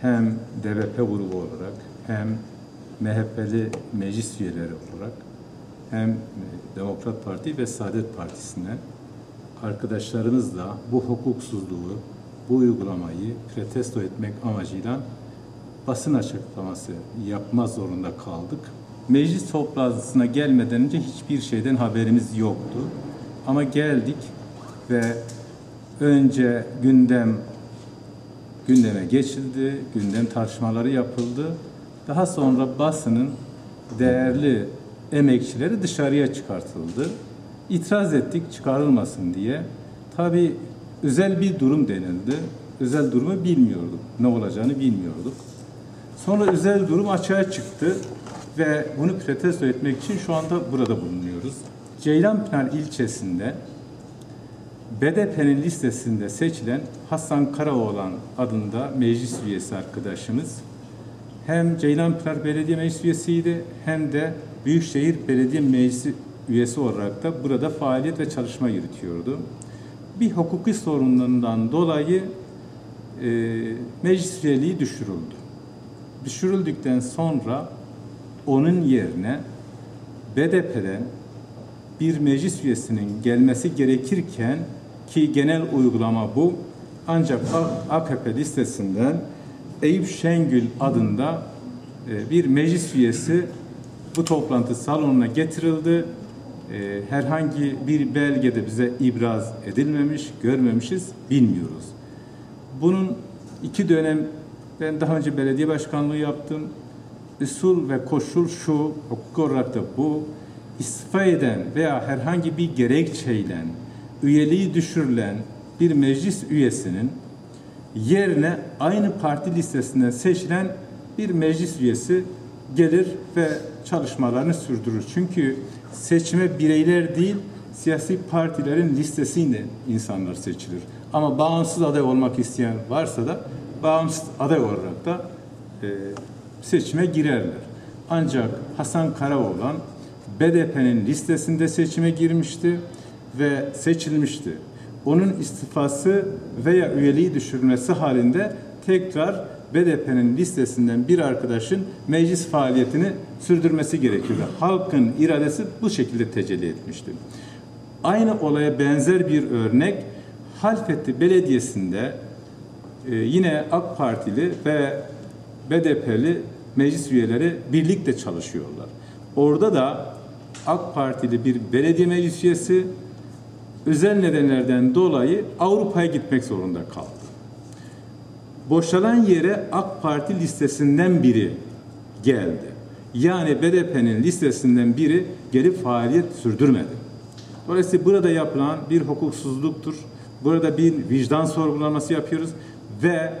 hem DVP grubu olarak hem MHP'li meclis üyeleri olarak hem e, Demokrat Parti ve Saadet Partisi'nden arkadaşlarımızla bu hukuksuzluğu, bu uygulamayı protesto etmek amacıyla basın açıklaması yapma zorunda kaldık. Meclis toplantısına gelmeden önce hiçbir şeyden haberimiz yoktu. Ama geldik ve önce gündem gündeme geçildi, gündem tartışmaları yapıldı. Daha sonra basının değerli emekçileri dışarıya çıkartıldı. İtiraz ettik çıkarılmasın diye. Tabi özel bir durum denildi. Özel durumu bilmiyorduk. Ne olacağını bilmiyorduk. Sonra özel durum açığa çıktı ve bunu protesto etmek için şu anda burada bulunuyoruz. Ceylanpınar ilçesinde BDP'nin listesinde seçilen Hasan Karaoğlan adında meclis üyesi arkadaşımız hem Ceylanpınar Belediye Meclis üyesiydi hem de Büyükşehir Belediye Meclisi üyesi olarak da burada faaliyet ve çalışma yürütüyordu. Bir hukuki sorunlarından dolayı e, meclis üyeliği düşürüldü. Düşürüldükten sonra onun yerine BDP'den bir meclis üyesinin gelmesi gerekirken ki genel uygulama bu ancak AKP listesinden Eyüp Şengül adında e, bir meclis üyesi bu toplantı salonuna getirildi. E, herhangi bir belgede bize ibraz edilmemiş, görmemişiz, bilmiyoruz. Bunun iki dönem ben daha önce belediye başkanlığı yaptım. Usul ve koşul şu, hukuk olarak da bu, istifa eden veya herhangi bir gerekçeyle üyeliği düşürülen bir meclis üyesinin yerine aynı parti listesinden seçilen bir meclis üyesi gelir ve çalışmalarını sürdürür. Çünkü seçime bireyler değil, siyasi partilerin listesiyle insanlar seçilir. Ama bağımsız aday olmak isteyen varsa da bağımsız aday olarak da e, seçime girerler. Ancak Hasan Karaoğlan BDP'nin listesinde seçime girmişti ve seçilmişti. Onun istifası veya üyeliği düşürülmesi halinde tekrar BDP'nin listesinden bir arkadaşın meclis faaliyetini sürdürmesi gerekiyordu. Halkın iradesi bu şekilde tecelli etmişti. Aynı olaya benzer bir örnek Halfeti Belediyesi'nde e, yine AK Partili ve BDP'li meclis üyeleri birlikte çalışıyorlar. Orada da AK Partili bir belediye meclis üyesi özel nedenlerden dolayı Avrupa'ya gitmek zorunda kaldı. Boşalan yere AK Parti listesinden biri geldi. Yani BDP'nin listesinden biri gelip faaliyet sürdürmedi. Dolayısıyla burada yapılan bir hukuksuzluktur. Burada bir vicdan sorgulaması yapıyoruz ve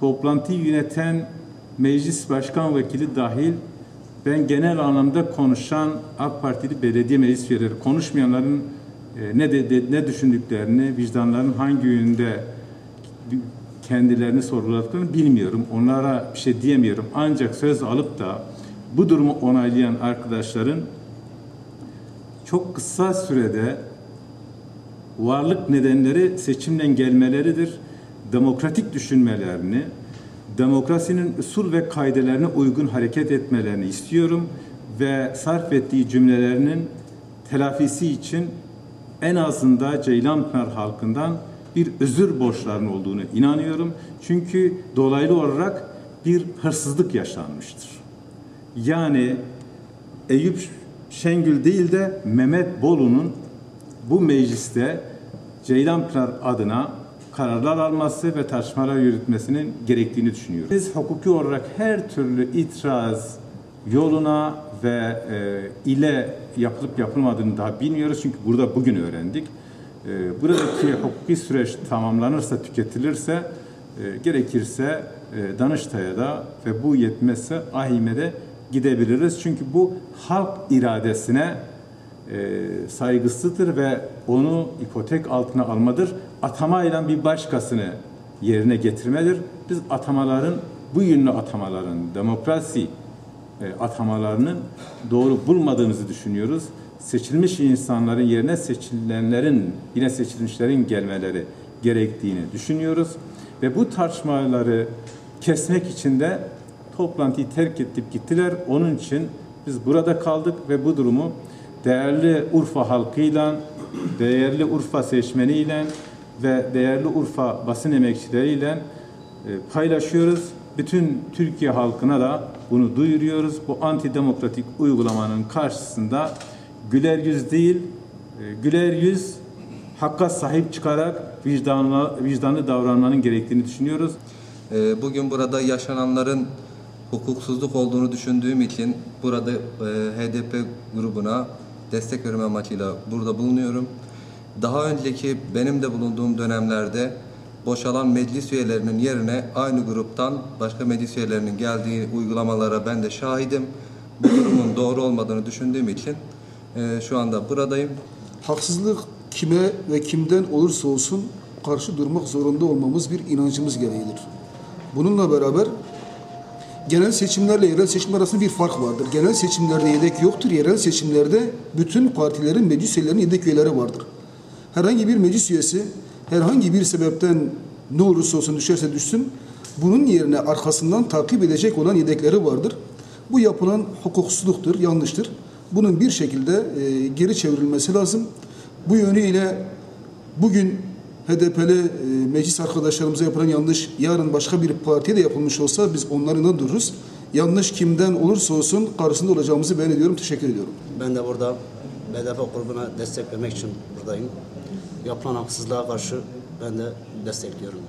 toplantıyı yöneten meclis başkan vekili dahil ben genel anlamda konuşan AK Partili belediye meclis üyeleri konuşmayanların e, ne de, de ne düşündüklerini, vicdanların hangi yönünde kendilerini sorguladıklarını bilmiyorum. Onlara bir şey diyemiyorum. Ancak söz alıp da bu durumu onaylayan arkadaşların çok kısa sürede varlık nedenleri seçimden gelmeleridir. Demokratik düşünmelerini, demokrasinin usul ve kaidelerine uygun hareket etmelerini istiyorum ve sarf ettiği cümlelerinin telafisi için en azında Ceylanpınar halkından bir özür borçlarının olduğunu inanıyorum. Çünkü dolaylı olarak bir hırsızlık yaşanmıştır. Yani Eyüp Şengül değil de Mehmet Bolu'nun bu mecliste Ceylanpınar adına kararlar alması ve tartışmalar yürütmesinin gerektiğini düşünüyoruz. Biz hukuki olarak her türlü itiraz yoluna ve e, ile yapılıp yapılmadığını daha bilmiyoruz. Çünkü burada bugün öğrendik. E, buradaki hukuki süreç tamamlanırsa, tüketilirse e, gerekirse e, Danıştay'a da ve bu yetmezse AİM'e gidebiliriz. Çünkü bu halk iradesine e, saygısıdır ve onu ipotek altına almadır. Atamayla bir başkasını yerine getirmedir. Biz atamaların, bu yönlü atamaların, demokrasi e, atamalarının doğru bulmadığımızı düşünüyoruz. Seçilmiş insanların yerine seçilenlerin, yine seçilmişlerin gelmeleri gerektiğini düşünüyoruz. Ve bu tartışmaları kesmek için de toplantıyı terk edip gittiler. Onun için biz burada kaldık ve bu durumu değerli Urfa halkıyla, değerli Urfa seçmeniyle ve değerli Urfa basın emekçileriyle e, paylaşıyoruz. Bütün Türkiye halkına da bunu duyuruyoruz. Bu antidemokratik uygulamanın karşısında güler yüz değil, e, güler yüz hakka sahip çıkarak vicdanlı, vicdanlı davranmanın gerektiğini düşünüyoruz. Ee, Bugün burada yaşananların hukuksuzluk olduğunu düşündüğüm için burada e, HDP grubuna destek verme amacıyla burada bulunuyorum. Daha önceki benim de bulunduğum dönemlerde boşalan meclis üyelerinin yerine aynı gruptan başka meclis üyelerinin geldiği uygulamalara ben de şahidim. Bu durumun doğru olmadığını düşündüğüm için e, şu anda buradayım. Haksızlık kime ve kimden olursa olsun karşı durmak zorunda olmamız bir inancımız gereğidir. Bununla beraber genel seçimlerle yerel seçimler arasında bir fark vardır. Genel seçimlerde yedek yoktur. Yerel seçimlerde bütün partilerin meclis üyelerinin yedek üyeleri vardır. Herhangi bir meclis üyesi herhangi bir sebepten ne olursa olsun düşerse düşsün bunun yerine arkasından takip edecek olan yedekleri vardır. Bu yapılan hukuksuzluktur, yanlıştır. Bunun bir şekilde e, geri çevrilmesi lazım. Bu yönüyle bugün HDP'li e, meclis arkadaşlarımıza yapılan yanlış yarın başka bir partiye de yapılmış olsa biz onlarla dururuz. Yanlış kimden olursa olsun karşısında olacağımızı ben ediyorum. Teşekkür ediyorum. Ben de burada BDP grubuna destek vermek için buradayım. Yapılan haksızlığa karşı ben de destekliyorum.